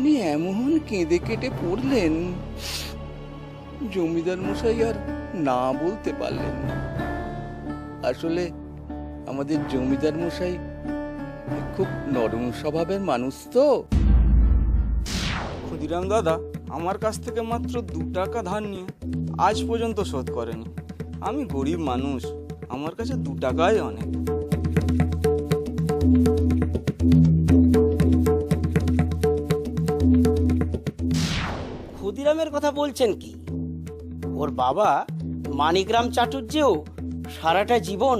উনি এমন কেঁদে কেটে পড়লেন। জমিদার মশাই আর না বলতে পারলেন না। আসলে আমাদের জমিদার মশাই খুব নরম স্বভাবের মানুষ তো। ক্ষুদিরাম দাদা, আমার কাছ থেকে মাত্র দু টাকা ধার নিয়ে আজ পর্যন্ত শোধ করেনি। আমি গরিব মানুষ, আমার কাছে দু টাকাই অনেক। ক্ষুদিরামের কথা বলছেন কি? ওর বাবা মানিকরাম চাটুর্যেও সারাটা জীবন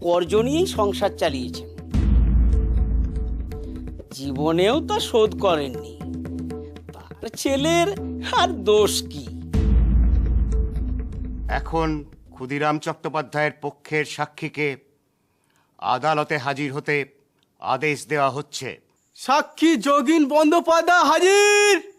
কর্জ নিয়েই সংসার চালিয়েছেন। জীবনেও তা শোধ করেননি। তার ছেলের আর দোষ কি? এখন ক্ষুদিরাম চট্টোপাধ্যায়ের পক্ষের সাক্ষীকে আদালতে হাজির হতে আদেশ দেওয়া হচ্ছে। সাক্ষী যোগিন বন্দ্যোপাধ্যায় হাজির!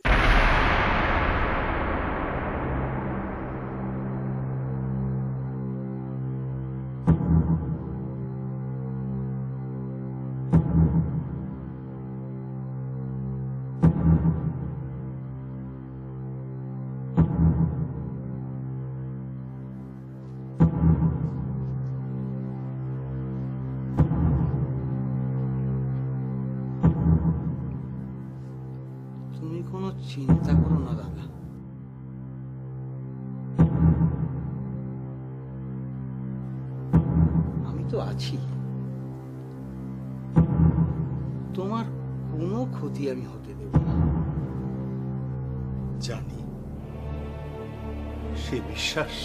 আছি। তোমার কোনো ক্ষতি আমি হতে দেব না। জানি সে বিশ্বাস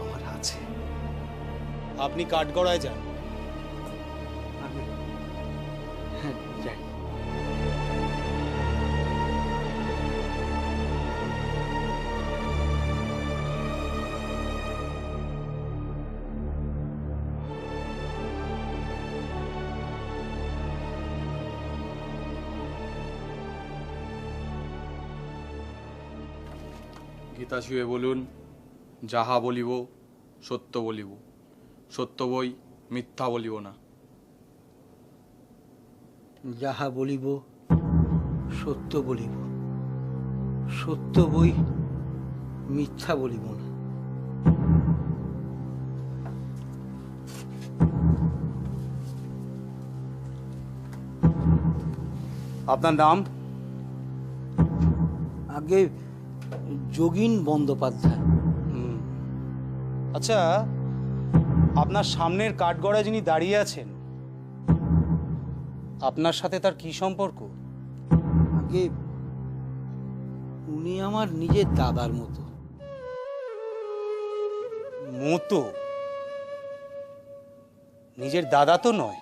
আমার আছে। আপনি কাঠগড়ায় যান। গীতা ছুঁয়ে বলুন যাহা বলিব সত্য বলিব। সত্য বই মিথ্যা বলিব না। যাহা বলিব সত্য বলিব। সত্য বই মিথ্যা বলিব না। আপনার নাম? আগে যোগিন বন্দ্যোপাধ্যায়। আচ্ছা আপনার সামনের কাঠগড়ায় যিনি দাঁড়িয়ে আছেন আপনার সাথে তার কি সম্পর্ক? আগে উনি আমার নিজের দাদার মতো। মতো? নিজের দাদা তো নয়।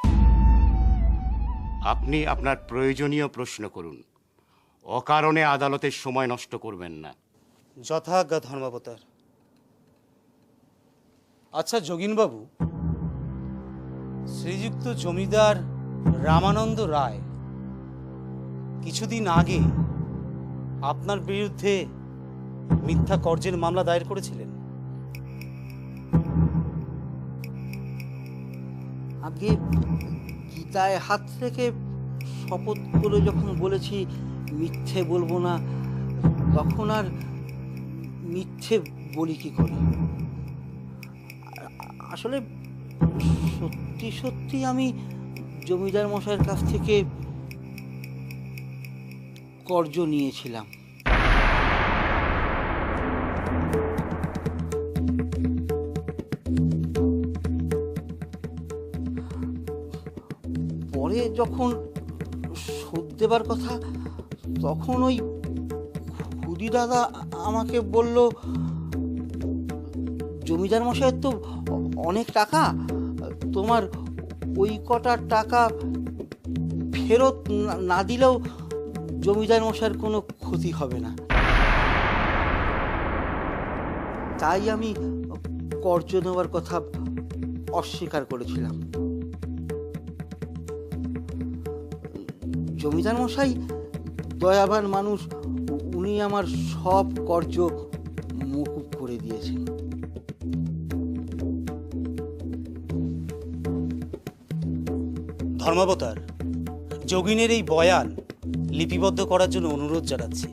আপনি আপনার প্রয়োজনীয় প্রশ্ন করুন। অকারণে আদালতের সময় নষ্ট করবেন না। যথাজ্ঞা ধর্মাবতার আচ্ছা যোগিনবাবু, শ্রীযুক্ত জমিদার রামানন্দ রায় কিছুদিন আগে আপনার বিরুদ্ধে মিথ্যা কর্জের মামলা দায়ের করেছিলেন। আগে গীতায় হাত থেকে শপথ করে যখন বলেছি মিথ্যে বলব না, তখন আর মিথ্যে বলি কি করে? আসলে সত্যি সত্যি আমি জমিদার মশাইয়ের কাছ থেকে কর্জ নিয়েছিলাম। পরে যখন শোধ দেবার কথা, তখন ওই দাদা আমাকে বলল, জমিদার মশাইয়ের তো অনেক টাকা, তোমার ওই কটা টাকা ফেরত না- দিলেও জমিদার মশাইয়ের কোনো ক্ষতি হবে না। তাই আমি কর্জ নেওয়ার কথা অস্বীকার করেছিলাম। জমিদার মশাই দয়াবান মানুষ উনি আমার সব কর্য মকুব করে দিয়েছেন ধর্মাবতার, যোগিনের এই বয়ান লিপিবদ্ধ করার জন্য অনুরোধ জানাচ্ছি।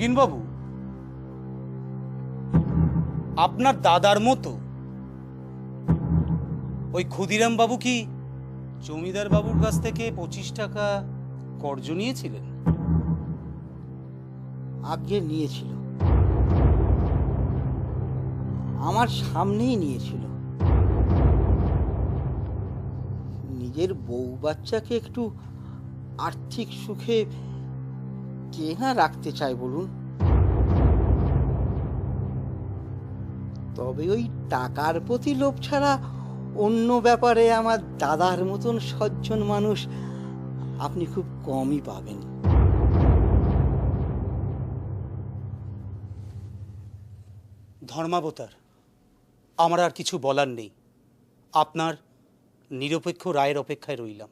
যোগিনবাবু, আপনার দাদার মতো ওই ক্ষুদিরাম বাবু কি জমিদার বাবুর কাছ থেকে পঁচিশ টাকা কর্জ নিয়েছিলেন? আগে নিয়েছিল। আমার সামনেই নিয়েছিল। নিজের বউ বাচ্চাকে একটু আর্থিক সুখে কে? না রাখতে চায় বলুন। তবে ওই টাকার প্রতি লোভ ছাড়া অন্য ব্যাপারে আমার দাদার মতন সজ্জন মানুষ আপনি খুব কমই পাবেন। ধর্মাবতার, আমার আর কিছু বলার নেই। আপনার নিরপেক্ষ রায়ের অপেক্ষায় রইলাম।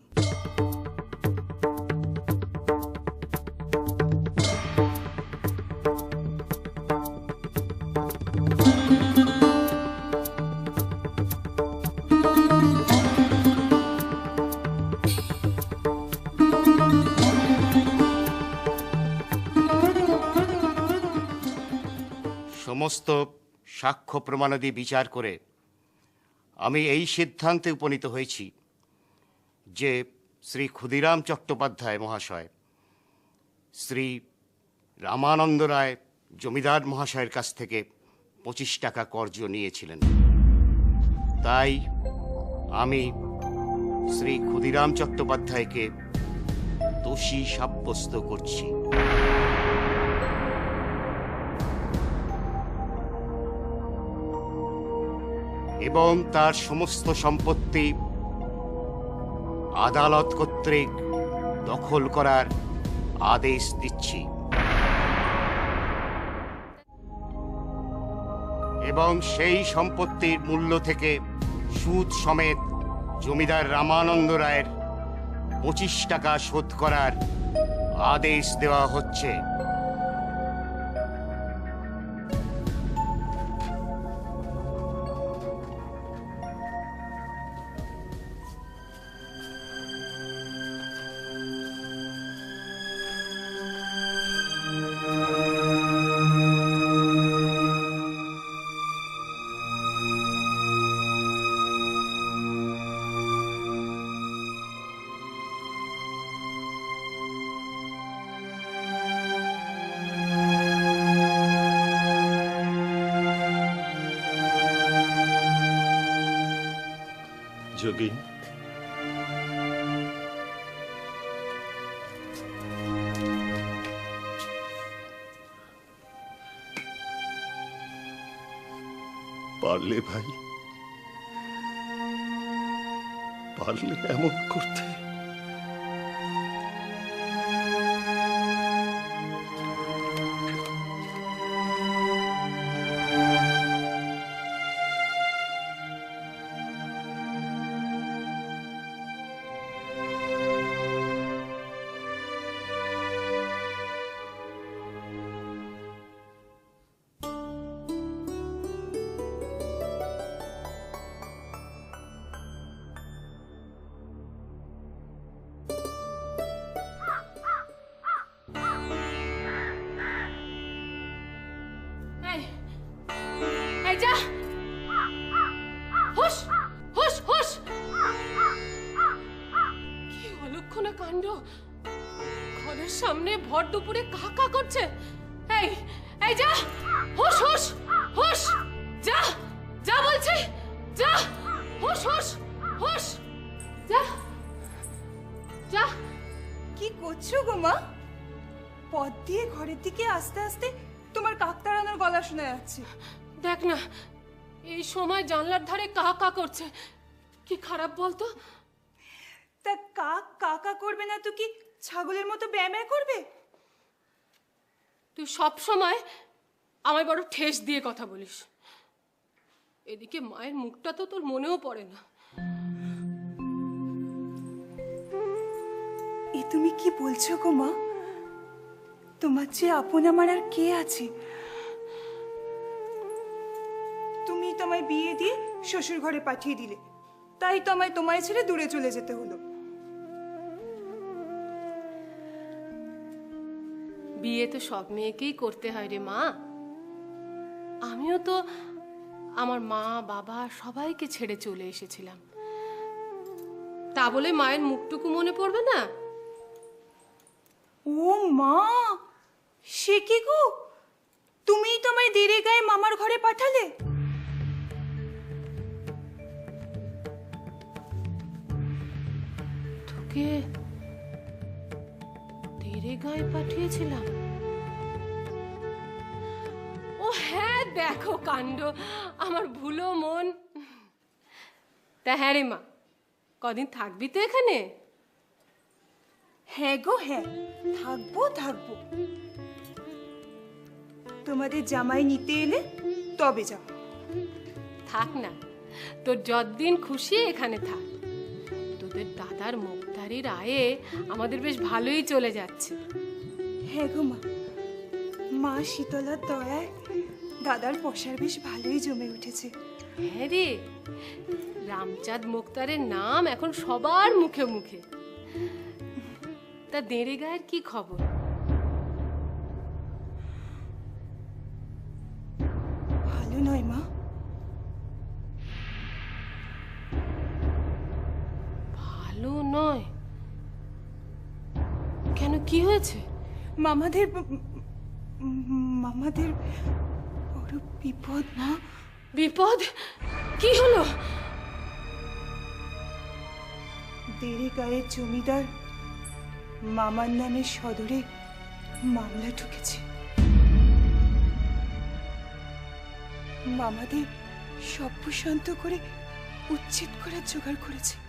সমস্ত সাক্ষ্য প্রমাণাদি বিচার করে আমি এই সিদ্ধান্তে উপনীত হয়েছি যে শ্রী ক্ষুদিরাম চট্টোপাধ্যায় মহাশয়, শ্রী রামানন্দ রায় জমিদার মহাশয়ের কাছ থেকে পঁচিশ টাকা কর্জ নিয়েছিলেন। তাই আমি শ্রী ক্ষুদিরাম চট্টোপাধ্যায়কে দোষী সাব্যস্ত করছি। এবং তার সমস্ত সম্পত্তি আদালত কর্তৃক দখল করার আদেশ দিচ্ছি। এবং সেই সম্পত্তির মূল্য থেকে সুদ সমেত জমিদার রামানন্দ রায়ের পঁচিশ টাকা শোধ করার আদেশ দেওয়া হচ্ছে। যোগিন পারলে ভাই পারলে এমন করতে। সামনে ভর দুপুরে কাকা করছে। এই এই যা হুশ হুশ হুশ যা যা বলছি যা হুশ হুশ হুশ যা যা। কি করছ গো মা? পথ দিয়ে ঘরের দিকে আস্তে আস্তে তোমার কাকতাড়ানোর গলা শোনা যাচ্ছে। দেখ না এই সময় জানলার ধারে কাকা করছে। কি খারাপ বলতো? তা কাক কাকা করবে না তো কি ছাগলের মতো ব্যায়াম করবে? তুই সব সময় আমায় বড় ঠেস দিয়ে কথা বলিস। এদিকে মায়ের মুখটা তো তোর মনেও পড়ে না। এ তুমি কি বলছো গো মা? তোমার চেয়ে আপন আমার আর কে আছে? তুমি তোমায় বিয়ে দিয়ে শ্বশুর ঘরে পাঠিয়ে দিলে। তাই তো আমায় তোমায় ছেড়ে দূরে চলে যেতে হলো। বিয়ে তো সব মেয়েকেই করতে হয় রে মা। আমিও তো আমার মা বাবা সবাইকে ছেড়ে চলে এসেছিলাম। তা বলে মায়ের মুখটুকু মনে পড়বে না? ও মা সে কি গো? তুমিই তোমায় দেরে গায়ে মামার ঘরে পাঠালে। তোকে ধীরে গায়ে পাঠিয়েছিলাম। ও হ্যাঁ দেখো কাণ্ড। আমার ভুলো মন। তা হ্যাঁ রে মা কদিন থাকবি তো এখানে? হ্যাঁ গো হ্যাঁ থাকব থাকব। তোমাদের জামাই নিতে এলে তবে যাও থাক না তোর যতদিন খুশি এখানে থাক। তোদের দাদার মুখদারির আয়ে আমাদের বেশ ভালোই চলে যাচ্ছে। হ্যাঁ গো মা। মা শীতলার দয়ায় দাদার পশার বেশ ভালোই জমে উঠেছে। হ্যাঁ রে। রামচাঁদ মুক্তারের নাম এখন সবার মুখে মুখে। তা দেড়ে গায়ের কি খবর? ভালো নয় মা। নয়। কেন কি হয়েছে? মামাদের মামাদের বড় বিপদ মা। বিপদ? কি হলো? দেড়ে গায়ের জমিদার মামার নামে সদরে মামলা ঢুকেছে। মামাদের সভ্যশান্ত করে উচ্ছেদ করার জোগাড় করেছে।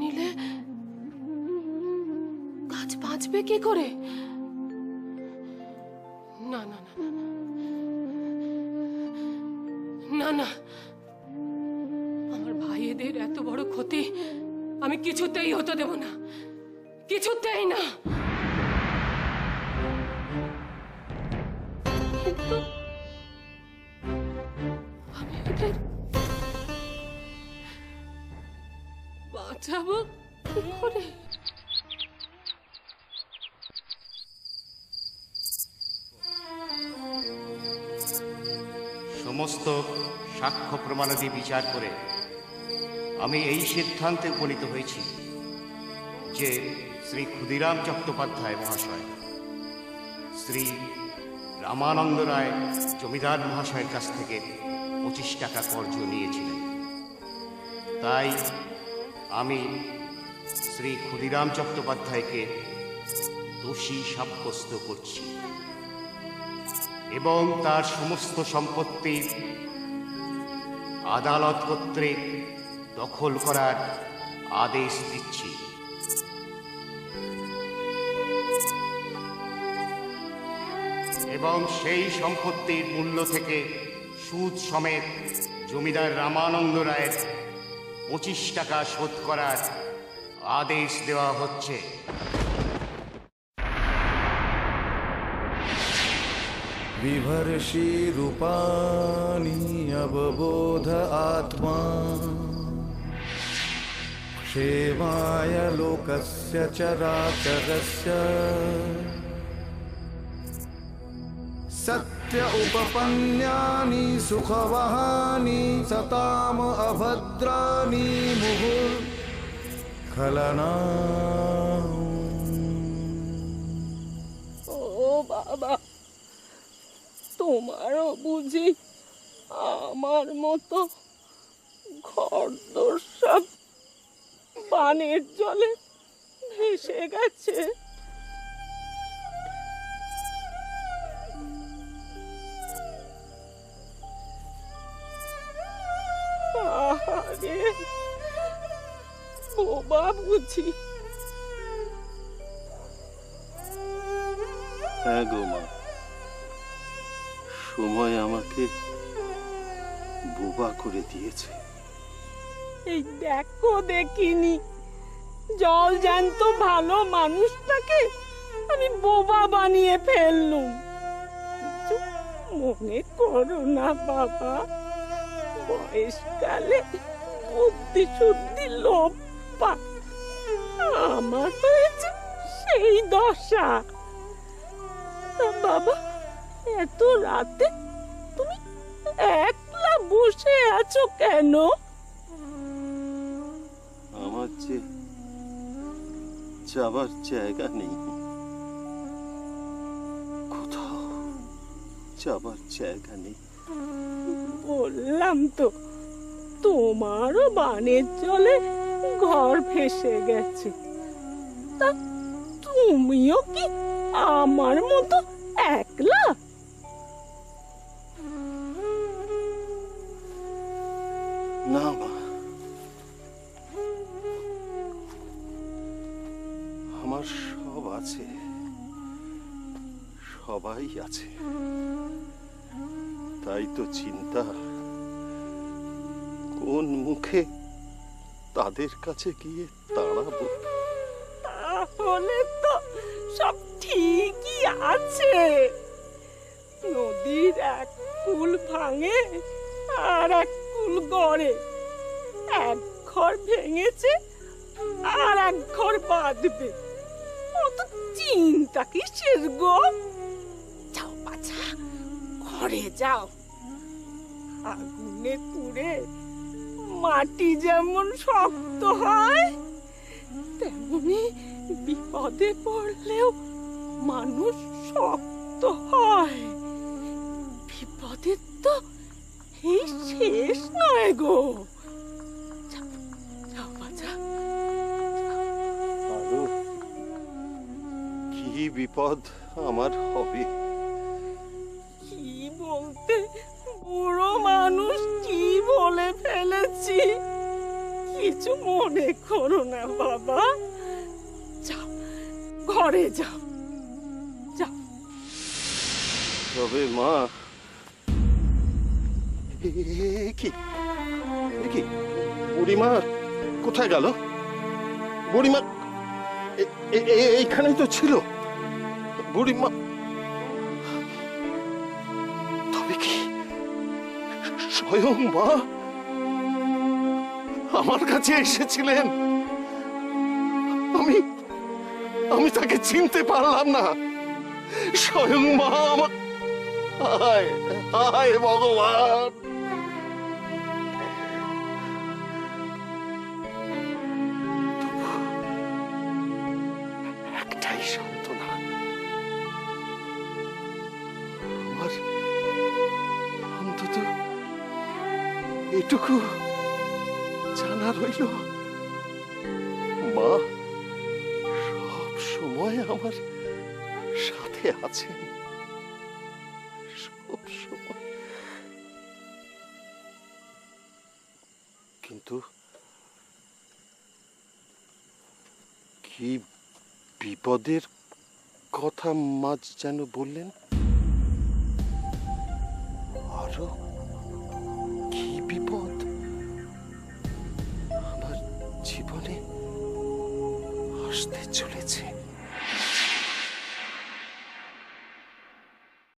নিলে গাছ বাঁচবে কি করে? না না না না না। আমার ভাইয়েদের এত বড় ক্ষতি আমি কিছুতেই হতে দেব না। কিছুতেই না। সমস্ত সাক্ষ্য প্রমাণাদি বিচার করে আমি এই সিদ্ধান্তে উপনীত হয়েছি যে শ্রী ক্ষুদিরাম চট্টোপাধ্যায় মহাশয়, শ্রী রামানন্দ রায় জমিদার মহাশয়ের কাছ থেকে পঁচিশ টাকা কর্জ নিয়েছিলেন। তাই আমি শ্রী ক্ষুদিরাম চট্টোপাধ্যায়কে দোষী সাব্যস্ত করছি। এবং তার সমস্ত সম্পত্তি আদালত কর্তৃক দখল করার আদেশ দিচ্ছি। এবং সেই সম্পত্তির মূল্য থেকে সুদ সমেত জমিদার রামানন্দ রায়ের পঁচিশ টাকা শোধ করার আদেশ দেওয়া হচ্ছে। विभर्षिरूपाणि अवबोध आत्मा। क्षेमाय लोकस्य चराचरस्य सत्य उपपन्यानि सुखवहानि सताम अभद्राणि मुहुर्खलना ओ बाबा। তোমারও বুঝি আমার মতো ঘরদোর সব পানের জলে ভেসে গেছে। আহারে, বোবা বুঝি। হ্যাঁ গো মা। সময় আমাকে বোবা করে দিয়েছে। এই দেখো দেখিনি, জল জ্যান্ত ভালো মানুষটাকে আমি বোবা বানিয়ে ফেললুম। মনে করো না বাবা বয়সকালে বুদ্ধি শুদ্ধি লোপ পায় আমার হয়েছে সেই দশা। বাবা এত রাতে তুমি একলা বসে আছো কেন? আমার যে যাবার জায়গা নেই। কোথাও যাবার জায়গা নেই। বললাম তো তোমারও বানের জলে ঘর ভেসে গেছে। তা তুমিও কি আমার মতো একলা সবাই আছে। তাই তো চিন্তা। কোন মুখে তাদের কাছে গিয়ে দাঁড়াবো? তাহলে তো সব ঠিকই আছে। নদীর এক কুল ভাঙে আর এক কুল গড়ে। এক ঘর ভেঙেছে আর এক ঘর বাঁধবে। অত চিন্তা কিসের গো? ঘরে যাও। আগুনে পুড়ে মাটি যেমন শক্ত হয়, তেমনি বিপদে পড়লেও মানুষ শক্ত হয়। বিপদের তো এই শেষ নয় গো। কি বিপদ আমার হবে? বুড়ো মানুষ কি বলে ফেলেছি? কিছু মনে করো না, বাবা। যাও ঘরে যাও যাও তবে মা কি? কি? বুড়িমা কোথায় গেল? বুড়িমা এইখানেই তো ছিল। বুড়িমা স্বয়ং মা? আমার কাছে এসেছিলেন। আমি আমি তাকে চিনতে পারলাম না। স্বয়ং মা, আমার হায় হায় ভগবান। সময় আমার সাথে আছেন। কিন্তু কি বিপদের কথা মাঝ যেন বললেন? আরও কি বিপদ? আমার জীবনে আসতে চলেছে।